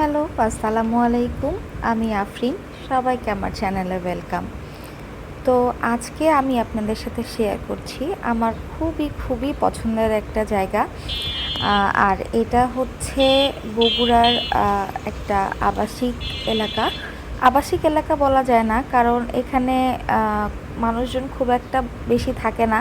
Hello, আসসালামু আলাইকুম। আমি আফরিন, সবাইকে আমার চ্যানেলে ওয়েলকাম। তো আজকে আমি আপনাদের সাথে শেয়ার করছি আমার খুবই খুবই পছন্দের একটা জায়গা। আর এটা হচ্ছে বগুড়ার একটা আবাসিক এলাকা। আবাসিক এলাকা বলা যায় না, কারণ এখানে মানুষজন খুব একটা বেশি থাকে না।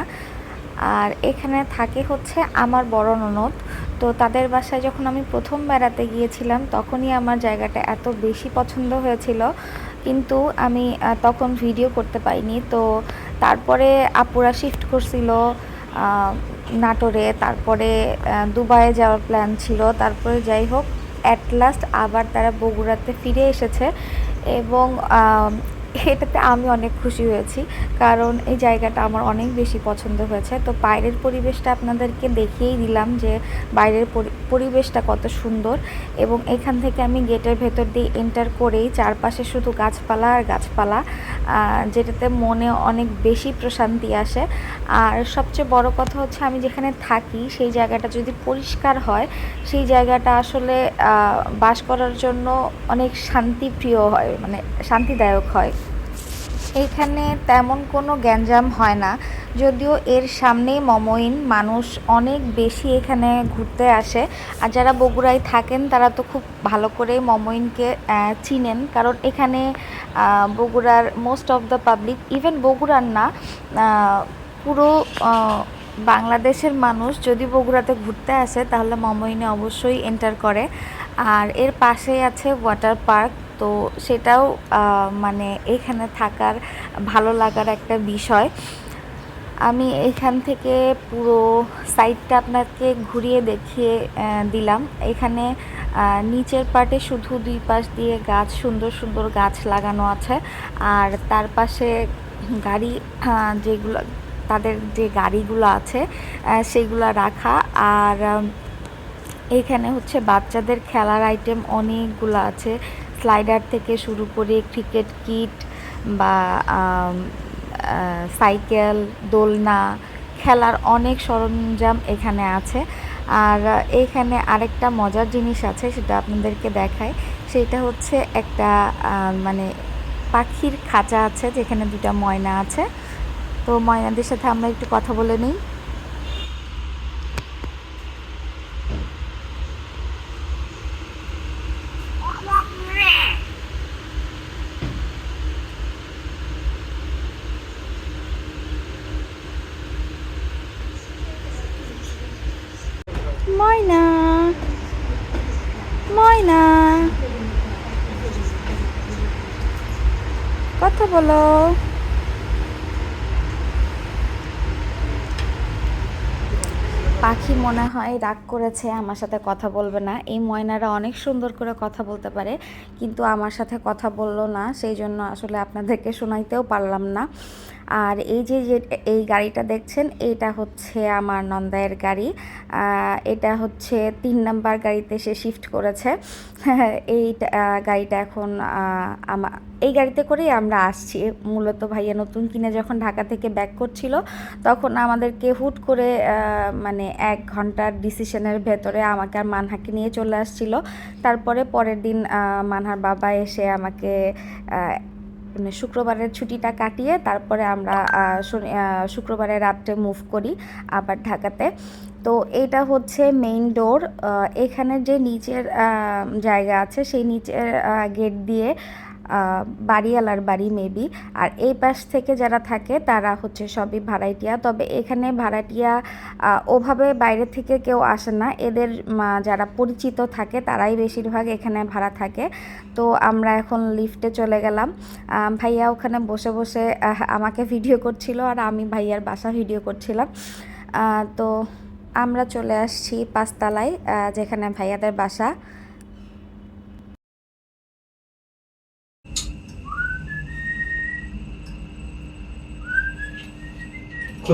আর এখানে থাকে হচ্ছে আমার বড় ননদ। তো তাদের বাসায় যখন আমি প্রথম বেড়াতে গিয়েছিলাম, তখনই আমার জায়গাটা এত বেশি পছন্দ হয়েছিল। কিন্তু আমি তখন ভিডিও করতে পাইনি তো তারপরে আপুরা শিফট করছিল নাটোরে। তারপরে দুবাইয়ে যাওয়ার প্ল্যান ছিল। তারপরে যাই হোক অ্যাট লাস্ট আবার তারা বগুড়াতে ফিরে এসেছে। এবং এটাতে আমি অনেক খুশি হয়েছি, কারণ এই জায়গাটা আমার অনেক বেশি পছন্দ হয়েছে। তো বাইরের পরিবেশটা আপনাদেরকে দেখিয়েই দিলাম যে বাইরের পরি- পরিবেশটা কত সুন্দর এবং এখান থেকে আমি গেটের ভেতর দিয়ে এন্টার করেই চারপাশে শুধু গাছপালা আর গাছপালা যেটাতে মনে অনেক বেশি প্রশান্তি আসে। আর সবচেয়ে বড় কথা হচ্ছে আমি যেখানে থাকি সেই জায়গাটা যদি পরিষ্কার হয়, সেই জায়গাটা আসলে বাস করার জন্য অনেক শান্তিপ্রিয় হয় মানে শান্তিদায়ক হয়। এইখানে তেমন কোনো গ্যাঞ্জাম হয় না। যদিও এর সামনেই মমইন মানুষ অনেক বেশি এখানে ঘুরতে আসে। আর যারা বগুড়ায় থাকেন, তারা তো খুব ভালো করেই মমইনকে চিনেন। কারণ এখানে বগুড়ার most of the public even বগুড়ার না পুরো বাংলাদেশের মানুষ যদি বগুড়াতে ঘুরতে আসে, তাহলে মমইনে অবশ্যই এন্টার করে। আর এর পাশেই আছে ওয়াটার পার্ক তো সেটাও মানে এখানে থাকার, ভালো লাগার একটা বিষয়। আমি এখান থেকে পুরো সাইডটা আপনাকে ঘুরিয়ে দেখিয়ে দিলাম। এখানে নিচের পার্টে শুধু দুই পাশ দিয়ে গাছ, সুন্দর সুন্দর গাছ লাগানো আছে। আর তার পাশে গাড়ি যেগুলো, তাদের যে গাড়িগুলো আছে সেগুলো রাখা। আর, এখানে হচ্ছে বাচ্চাদের খেলার আইটেম অনেকগুলো আছে। স্লাইডার থেকে শুরু করে ক্রিকেট কিট বা সাইকেল দোলনা খেলার অনেক সরঞ্জাম এখানে আছে। আর আহ, এইখানে আরেকটা মজার জিনিস আছে সেটা আপনাদেরকে দেখায় সেটা হচ্ছে একটা মানে পাখির খাঁচা আছে যেখানে দুটা ময়না আছে। তো ময়নাদের সাথে আমরা একটু কথা বলে নিই ময়না ময়না কথা বলো। পাখি মনে হয় রাগ করেছে, আমার সাথে কথা বলবে না। এই ময়নারা অনেক সুন্দর করে কথা বলতে পারে, কিন্তু আমার সাথে কথা বলল না, সেই জন্য আসলে আপনাদেরকে শোনাইতেও পারলাম না। আর এই যে এই গাড়িটা দেখছেন, এটা হচ্ছে আমার নন্দায়ের গাড়ি। এটা হচ্ছে তিন নাম্বার গাড়িতে সে শিফট করেছে। এই গাড়িটা এখন আমা, এই গাড়িতে করেই আমরা আসছি। মূলত ভাইয়া নতুন কিনে যখন ঢাকা থেকে ব্যাক করছিল, তখন আমাদেরকে হুট করে মানে এক ঘণ্টার ডিসিশনের ভেতরে আমাকে আর মানহাকে নিয়ে চলে আসছিল। তারপরে পরের দিন মানহার বাবা এসে আমাকে মানে শুক্রবারের ছুটিটা কাটিয়ে তারপরে আমরা শুক্রবারের রাত্রে মুভ করি আবার ঢাকাতে। তো এটা হচ্ছে মেইন ডোর এখানে যে নিচের জায়গা আছে সেই নিচের গেট দিয়ে বাড়িওয়ালার বাড়ি মেবি আর এই পাশ থেকে যারা থাকে, তারা হচ্ছে সবই ভাড়াটিয়া। তবে এখানে ভাড়াটিয়া ওভাবে বাইরে থেকে কেউ আসে না। এদের যারা পরিচিত থাকে, তারাই বেশিরভাগ এখানে ভাড়া থাকে। তো আমরা এখন লিফটে চলে গেলাম। ভাইয়া ওখানে বসে বসে আমাকে ভিডিও করছিল আর আমি ভাইয়ার বাসা ভিডিও করছিলাম। তো আমরা চলে আসছি পাঁচতলায় যেখানে ভাইয়াদের বাসা। তো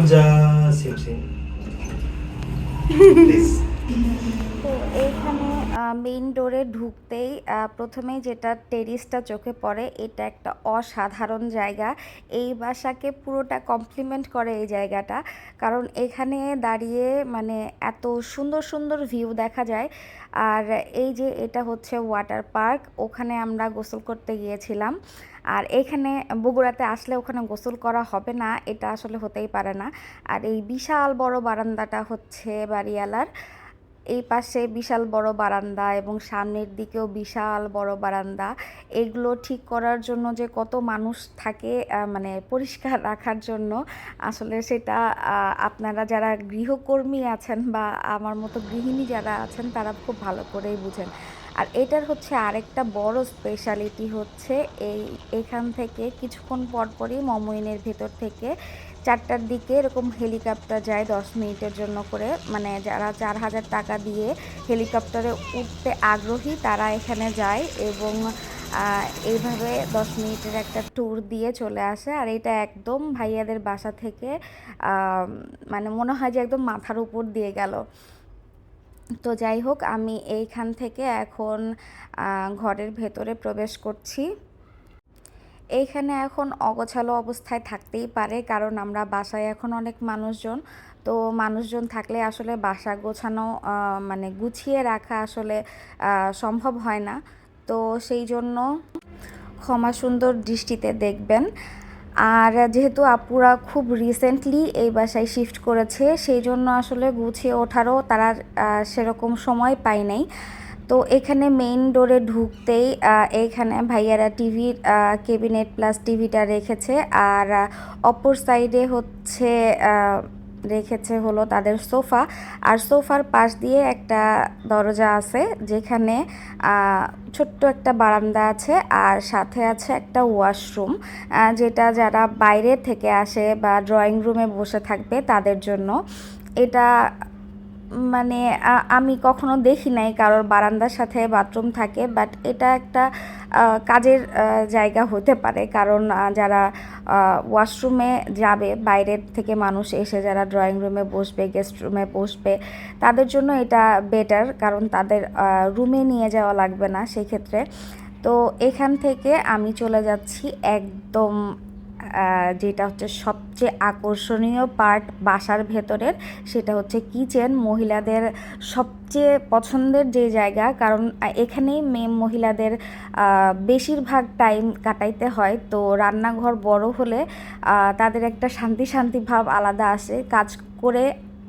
মেইন ডোরে ঢুকতেই প্রথমেই যেটা টেরিসটা চোখে পড়ে এটা একটা অসাধারণ জায়গা। এই বাসাকে পুরোটা কমপ্লিমেন্ট করে এই জায়গাটা। কারণ এখানে দাঁড়িয়ে মানে এত সুন্দর সুন্দর ভিউ দেখা যায়। আর এই যে এটা হচ্ছে ওয়াটার পার্ক ওখানে আমরা গোসল করতে গিয়েছিলাম। আর এখানে বগুড়াতে আসলে ওখানে গোসল করা হবে না, এটা আসলে হতেই পারে না। আর এই বিশাল বড় বারান্দাটা হচ্ছে বাড়িওয়ালার। এই পাশে বিশাল বড় বারান্দা এবং সামনের দিকেও বিশাল বড় বারান্দা। এগুলো ঠিক করার জন্য যে কত মানুষ থাকে মানে পরিষ্কার রাখার জন্য, আসলে সেটা আপনারা যারা গৃহকর্মী আছেন বা আমার মতো গৃহিণী যারা আছেন, তারা খুব ভালো করেই বুঝেন। আর এটার হচ্ছে আরেকটা বড় স্পেশালিটি হচ্ছে এই এখান থেকে কিছুক্ষণ পরপরই মমইনের ভেতর থেকে চারটার দিকে এরকম হেলিকপ্টার যায় দশ মিনিটের জন্য করে। মানে যারা চার হাজার টাকা দিয়ে হেলিকপ্টারে উঠতে আগ্রহী তারা এখানে যায় এবং এইভাবে দশ মিনিটের একটা ট্যুর দিয়ে চলে আসে। আর এটা একদম ভাইয়াদের বাসা থেকে মানে মনে হয় যে একদম মাথার উপর দিয়ে গেল। তো যাই হোক, আমি এইখান থেকে এখন ঘরের ভেতরে প্রবেশ করছি। এইখানে এখন অগোছালো অবস্থায় থাকতেই পারে, কারণ আমরা বাসায় এখন অনেক মানুষজন। তো মানুষজন থাকলে আসলে বাসা গোছানো মানে গুছিয়ে রাখা আসলে সম্ভব হয় না। তো সেই জন্য ক্ষমা সুন্দর দৃষ্টিতে দেখবেন। আর যেহেতু আপুরা খুব রিসেন্টলি এই বাসায় শিফট করেছে, সেই জন্য আসলে গুছিয়ে ওঠারও তারা সেরকম সময় পায় নাই। তো এখানে মেইন ডোরে ঢুকতেই এখানে ভাইয়ারা টিভির কেবিনেট প্লাস টিভিটা রেখেছে। আর অপর সাইডে হচ্ছে রেখেছে হলো তাদের সোফা। আর সোফার পাশ দিয়ে একটা দরজা আছে যেখানে ছোট্ট একটা বারান্দা আছে আর সাথে আছে একটা ওয়াশরুম যেটা যারা বাইরে থেকে আসে বা ড্রয়িং রুমে বসে থাকবে তাদের জন্য। এটা মানে আমি কখনো দেখি নাই কারোর বারান্দার সাথে বাথরুম থাকে, বাট এটা একটা কাজের জায়গা হতে পারে। কারণ যারা ওয়াশরুমে যাবে, বাইরের থেকে মানুষ এসে যারা ড্রয়িং রুমে বসবে গেস্ট রুমে বসবে, তাদের জন্য এটা বেটার কারণ তাদের রুমে নিয়ে যাওয়া লাগবে না সেক্ষেত্রে। তো এখান থেকে আমি চলে যাচ্ছি একদম যেটা হচ্ছে সবচেয়ে আকর্ষণীয় পার্ট বাসার ভেতরের, সেটা হচ্ছে কিচেন মহিলাদের সবচেয়ে পছন্দের যে জায়গা। কারণ এখানেই মেয়ে মহিলাদের বেশিরভাগ টাইম কাটাইতে হয়। তো রান্নাঘর বড় হলে তাদের একটা শান্তি শান্তি ভাব আলাদা আসে। কাজ করে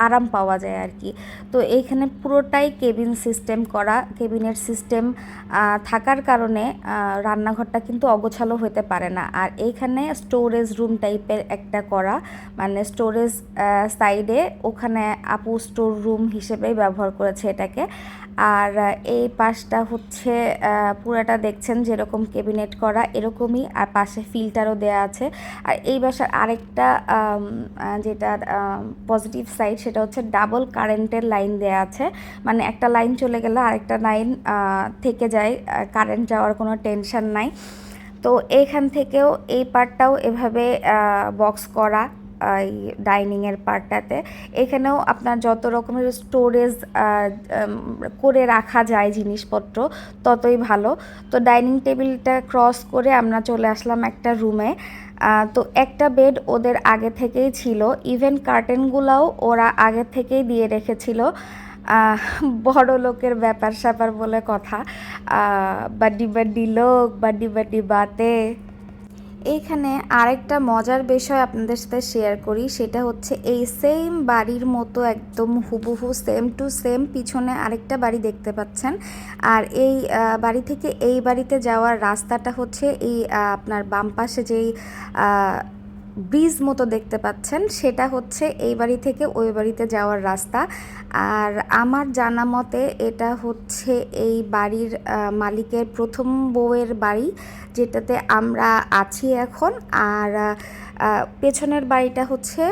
আরাম পাওয়া যায় আর কি। তো এইখানে পুরোটাই কেবিন সিস্টেম করা। কেবিনের সিস্টেম থাকার কারণে রান্নাঘরটা কিন্তু অগোছালো হতে পারে না। আর এইখানে স্টোরেজ রুম টাইপের একটা করা। মানে স্টোরেজ সাইডে ওখানে আপু স্টোর রুম হিসেবেই ব্যবহার করেছে এটাকে। আর এই পাশটা হচ্ছে পুরাটা দেখছেন যেরকম কেবিনেট করা, এরকমই আর পাশে ফিল্টারও দেওয়া আছে। আর এই বাসার আরেকটা যেটা পজিটিভ সাইড সেটা হচ্ছে ডাবল কারেন্টের লাইন দেওয়া আছে। মানে একটা লাইন চলে গেলে আরেকটা লাইন থেকে যায় কারেন্ট যাওয়ার কোনো টেনশন নাই। তো এইখান থেকেও এই পার্টটাও এভাবে বক্স করা এই ডাইনিংয়ের পার্টটাতে এখানেও আপনার যত রকমের স্টোরেজ করে রাখা যায় জিনিসপত্র, ততই ভালো। তো ডাইনিং টেবিলটা ক্রস করে আমরা চলে আসলাম একটা রুমে তো একটা বেড ওদের আগে থেকেই ছিল। ইভেন কার্টেনগুলোও ওরা আগে থেকেই দিয়ে রেখেছিল। বড় লোকের ব্যাপার স্যাপার বলে কথা। বাড্ডি বাড্ডি লোক বাড্ডি বাড্ডি বাতে। এইখানে আরেকটা মজার বিষয় আপনাদের সাথে শেয়ার করি, সেটা হচ্ছে এই সেম বাড়ির মতো একদম হুবহু সেম টু সেম পিছনে আরেকটা বাড়ি দেখতে পাচ্ছেন। আর এই বাড়ি থেকে এই বাড়িতে যাওয়ার রাস্তাটা হচ্ছে এই আপনার বাম পাশে যেই ব্রিজ মতো দেখতে পাচ্ছেন। সেটা হচ্ছে এই বাড়ি থেকে ওই বাড়িতে যাওয়ার রাস্তা। আর আমার জানা মতে এটা হচ্ছে এই বাড়ির মালিকের প্রথম বউয়ের বাড়ি, যেটাতে আমরা আছি এখন। আর পেছনের বাড়িটা হচ্ছে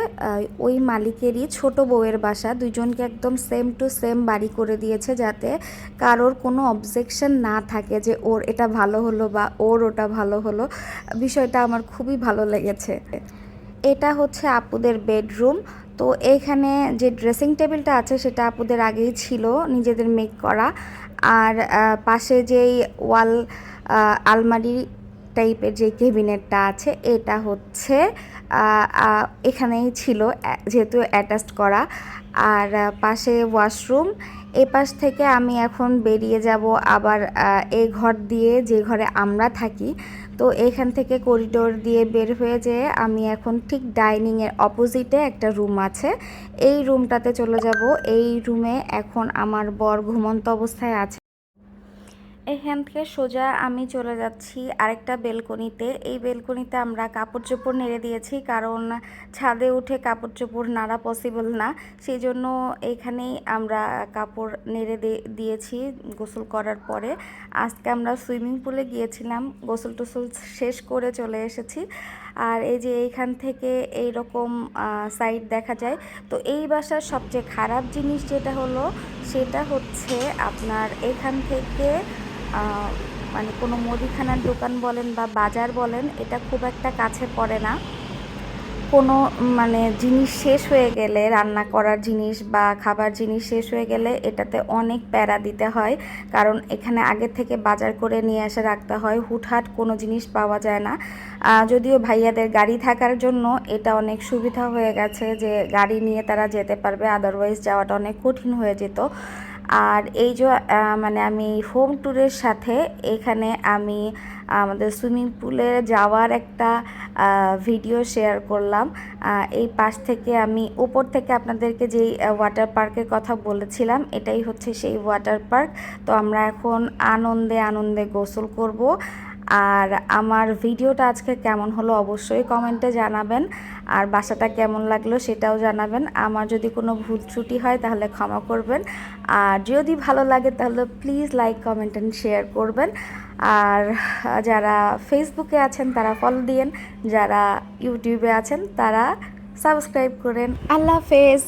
ওই মালিকেরই ছোট বউয়ের বাসা। দুজনকে একদম সেম টু সেম বাড়ি করে দিয়েছে যাতে কারোর কোনো অবজেকশন না থাকে যে ওর এটা ভালো হলো বা ওর ওটা ভালো হলো। বিষয়টা আমার খুবই ভালো লেগেছে। এটা হচ্ছে আপুদের বেডরুম তো এইখানে যে ড্রেসিং টেবিলটা আছে সেটা আপুদের আগেই ছিল, নিজেদের মেক করা। আর পাশে যেই ওয়াল আলমারি টাইপের যে কেবিনেটটা আছে, এটা হচ্ছে এখানেই ছিল যেহেতু অ্যাটাচড করা। আর পাশে ওয়াশরুম। এ পাশ থেকে আমি এখন বেরিয়ে যাব আবার এই ঘর দিয়ে, যে ঘরে আমরা থাকি। তো এখান থেকে করিডোর দিয়ে বের হয়ে যেয়ে আমি এখন ঠিক ডাইনিংয়ের অপোজিটে একটা রুম আছে। এই রুমটাতে চলে যাব। এই রুমে এখন আমার বর ঘুমন্ত অবস্থায় আছে। এখান থেকে সোজা আমি চলে যাচ্ছি আরেকটা বেলকনিতে। এই বেলকনিতে আমরা কাপড় চোপড় নেড়ে দিয়েছি, কারণ ছাদে উঠে কাপড় চোপড় নাড়া পসিবল না। সেই জন্য এখানেই আমরা কাপড় নেড়ে দিয়েছি গোসল করার পরে। আজকে আমরা সুইমিং পুলে গিয়েছিলাম গোসল টোসল শেষ করে চলে এসেছি। আর এই যে এইখান থেকে এই রকম সাইড দেখা যায়। তো এই বাসার সবচেয়ে খারাপ জিনিস যেটা হলো, সেটা হচ্ছে আপনার এখান থেকে মানে কোনো মুদিখানার দোকান বলেন বা বাজার বলেন, এটা খুব একটা কাছে পড়ে না। কোনো মানে জিনিস শেষ হয়ে গেলে, রান্না করার জিনিস বা খাবার জিনিস শেষ হয়ে গেলে এটাতে অনেক প্যারা দিতে হয়। কারণ এখানে আগে থেকে বাজার করে নিয়ে এসে রাখতে হয়, হুটহাট কোনো জিনিস পাওয়া যায় না। যদিও ভাইয়াদের গাড়ি থাকার জন্য এটা অনেক সুবিধা হয়ে গেছে যে গাড়ি নিয়ে তারা যেতে পারবে আদারওয়াইজ যাওয়াটা অনেক কঠিন হয়ে যেত। আর এই যে মানে আমি হোম ট্যুরের সাথে এখানে আমি আমাদের সুইমিং পুলে যাওয়ার একটা ভিডিও শেয়ার করলাম। এই পাশ থেকে আমি উপর থেকে আপনাদেরকে যেই ওয়াটার পার্কের কথা বলেছিলাম, এটাই হচ্ছে সেই ওয়াটার পার্ক তো আমরা এখন আনন্দে আনন্দে গোসল করব। আর আমার ভিডিওটা আজকে কেমন হলো অবশ্যই কমেন্টে জানাবেন। আর বাসাটা কেমন লাগল সেটাও জানাবেন। আমার যদি কোনো ভুল ত্রুটি হয় তাহলে ক্ষমা করবেন। আর যদি ভালো লাগে তাহলে please like comment and share করবেন। আর যারা ফেসবুকে আছেন, তারা ফলো দিয়েন। যারা ইউটিউবে আছেন, তারা সাবস্ক্রাইব করেন। আল্লাহ হাফেজ।